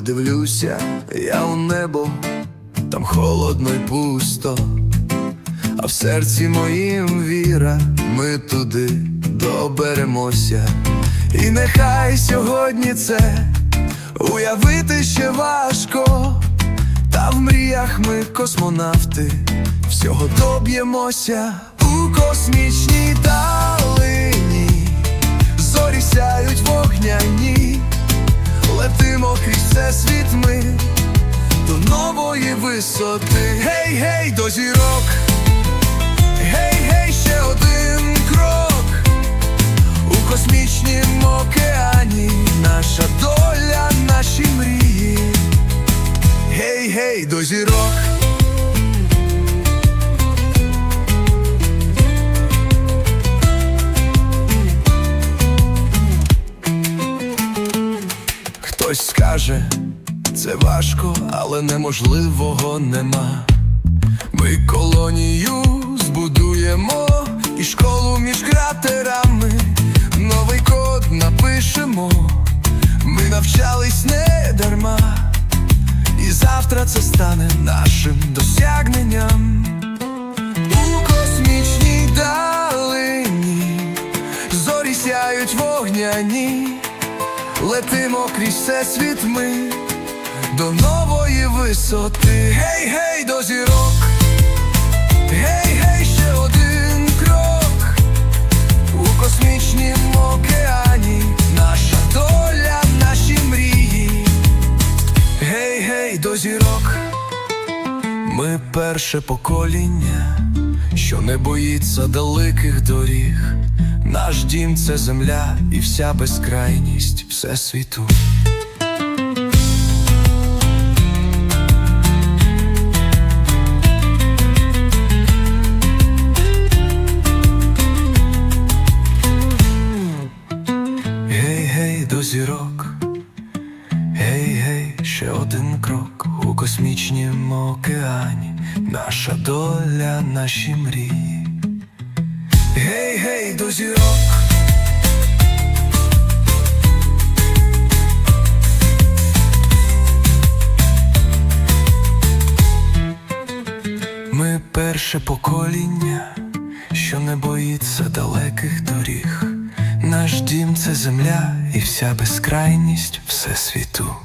дивлюся я у небо, там холодно й пусто, а в серці моїм віра, ми туди доберемося. І нехай сьогодні це уявити ще важко, та в мріях ми космонавти, всього доб'ємося. У космічній далині, зорі сяють вогняні, висоти. Гей, гей, до зірок, гей, гей, ще один крок у космічнім океані, наша доля, наші мрії. Гей, гей, до зірок. Хтось скаже, це важко, але неможливого нема. Ми колонію збудуємо і школу між кратерами, новий код напишемо. Ми навчались не дарма, і завтра це стане нашим досягненням. У космічній далині зорі сяють вогняні, летимо крізь всесвіт ми до нової висоти. Гей, гей, до зірок. Гей, гей, ще один крок у космічнім океані, наша доля, наші мрії. Гей, гей, до зірок. Ми перше покоління, що не боїться далеких доріг. Наш дім це земля і вся безкрайність всесвіту. Зірок. Гей, гей, ще один крок у космічнім океані, наша доля, наші мрії. Гей, гей, до зірок. Ми перше покоління, що не боїться далеких доріг. Наш дім це земля і вся безкрайність всесвіту.